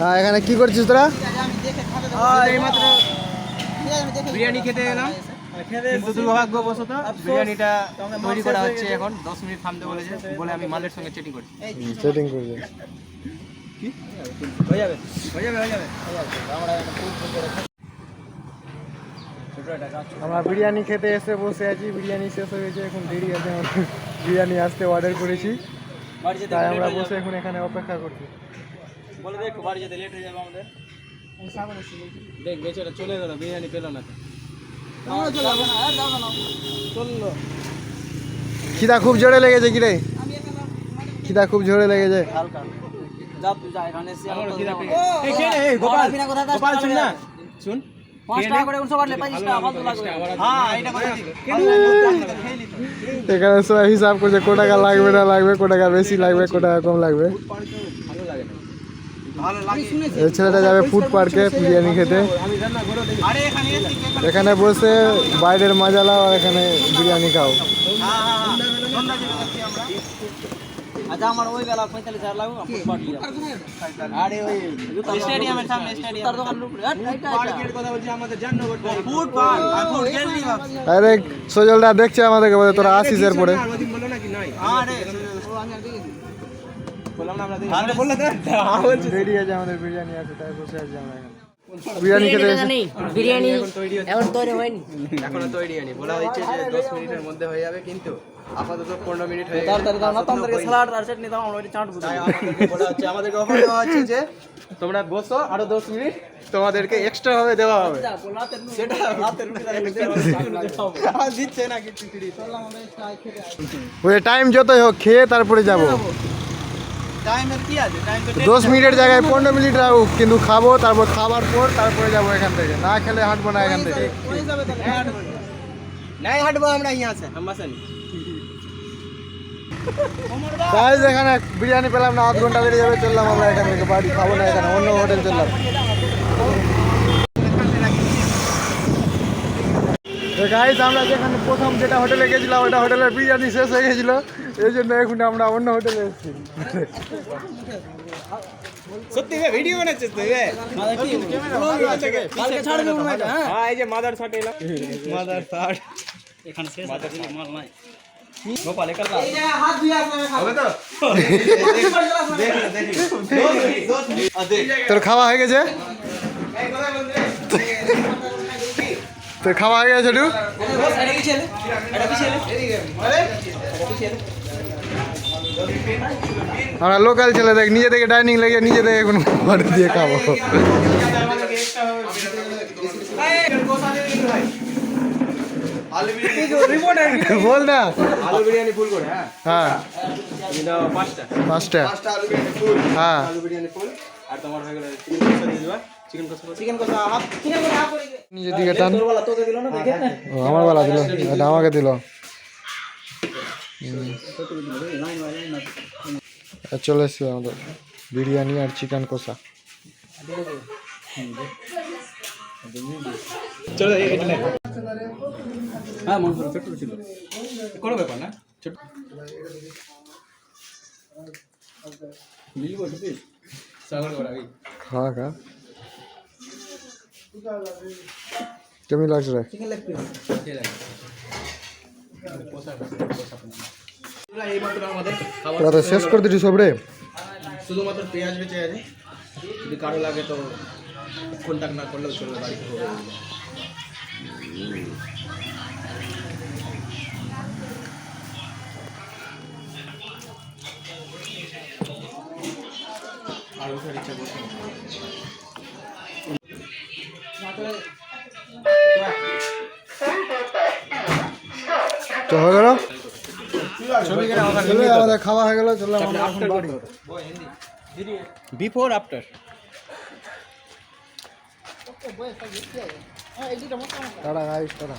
হ্যাঁ এখানে কি করছিস তোরা? বিরিয়ানি খেতে এলাম। কিন্তু দুর্ভাগ্যবশত বিরিয়ানিটা তৈরি করা হচ্ছে এখন দশ মিনিট থামতে বলেছে বলে আমি মালের সঙ্গে চেটিং করছি। সেটিং করছে হয়ে যাবে হয়ে যাবে হয়ে যাবে। আমরা বিরিয়ানি খেতে এসে বসে আছি বিরিয়ানি শেষ হয়ে গেছে এখন দেরি আছে বিরিয়ানি আসতে অর্ডার করেছি। তাই আমরা বসে এখন এখানে অপেক্ষা করছি। বলে দে একটু বাড়ি যেতে লেট হয়ে যাবে আমাদের। দেখ বেচারা চলে গেল বিরিয়ানি পেল না চলল। খিদা খুব জোরে লেগেছে কি রে খিদা খুব জোরে লেগেছে। হালকা। যা তুই যা এখানে এসে আমার খিদা পেয়ে এই এই গোপাল। গোপাল শুন না। শুন সবাই হিসাব করছে কো টাকা লাগবে না লাগবে কো টাকা বেশি লাগবে কো টাকা কম লাগবে ভালো লাগে না ভালো লাগে এই ছেলেটা যাবে ফুড পার্কে বিরিয়ানি খেতে। এখানে বসে বাইরের মজা লাও আর এখানে বিরিয়ানি খাও। হ্যাঁ হ্যাঁ আচ্ছা আমার ওই বেলা পঁয়তাল্লিশ হাজার লাগবে ফুড পার্ক আরে ওই স্টেডিয়ামের সামনে স্টেডিয়াম। ফুড পার্ক সজলদা দেখছে আমাদেরকে বলে তোরা আসিস এর পরে ওদিন বলল নাকি নাই আরে বললাম না আমরা বললে তো রেডি আমাদের বিরিয়ানি আছে তাই বসে আছি আমরা এখানে। বিরিয়ানি খেতে এসে বিরিয়ানি এখন তৈরি হয়নি। এখনও তৈরি হয়নি। বলা হয়েছে যে দশ মিনিটের মধ্যে হয়ে যাবে কিন্তু আপাতত পনেরো মিনিট হয়ে গেছে। তাড়াতাড়ি স্যালাড আর চাটনি দাও আমরা চাট বলা হচ্ছে আমাদেরকে অফার দেওয়া হচ্ছে যে তোমরা বসো আরও দশ মিনিট তোমাদেরকে এক্সট্রা ভাবে দেওয়া হবে। সেটা রাতের দিচ্ছে না কিছু টাইম যতই হোক খেয়ে তারপরে যাব টাইমের কি আছে টাইম তো দশ মিনিটের জায়গায় পনেরো মিনিট রাখুক কিন্তু খাব তারপর খাবার পর তারপরে যাব এখান থেকে। না খেলে হাঁটবো না এখান থেকে। এখানে বিরিয়ানি পেলাম না আধ ঘণ্টা বেড়ে যাবে চললাম আমরা এখান থেকে বাড়ি খাব না এখানে অন্য হোটেল চললাম। গাইজ আমরা যেখানে প্রথম যেটা হোটেলে গেছিলাম ওটা হোটেলের বিরিয়ানি শেষ হয়ে গেছিল। এই জন্য এখন আমরা অন্য হোটেলে এসেছি। সত্যি ভিডিও বানাচ্ছিস তুই কালকে ছাড়বে হ্যাঁ এই যে মাদার শার্ট এলাম মাদার শার্ট এখানে শেষ মাদার মাল নাই। গোপাল একাল এই যে হাত ধুই আসলে হবে তো? দেখ দেখ। দেখ। তোর খাওয়া হয়ে গেছে? তোর খাওয়া হয়ে গেছে টু এটা কি ছেলে এটা কি ছেলে আরে আমরা লোকাল ছেলে দেখ নিজে থেকে ডাইনিং লেগে নিজে থেকে এখন অর্ডার দিয়ে খাব। বল না। আলু বিরিয়ানি ফুল করে হ্যাঁ। হ্যাঁ পাঁচটা হ্যাঁ। আলু বিরিয়ানি ফুল। আর তোমার হয়ে গেল চিকেন কষা দিয়ে দিবা চিকেন কষা চিকেন কষা হাফ চিকেন কষা হাফ করে নিজের দিকে টান তোর বেলা তোকে দিল না দেখে ও, আমার বেলা দিল এটা আমাকে দিল চলে এসছি আমাদের বিরিয়ানি আর চিকেন কষা চলো এটা নে হ্যাঁ মন করে ছোট ছিল কোনো ব্যাপার না ছোট মিলবো খা খা কেমন লাগছে রে তোরা শেষ করে দিচ্ছি সব রে শুধুমাত্র পেঁয়াজ বেঁচে আছে যদি কারও লাগে তো কন্ট্যাক্ট না করলেও চলবে বাড়িতে আর ওঠার ইচ্ছা করছে তো হয়ে গেল আমাদের খাওয়া হয়ে গেল চললাম before after tata guys tata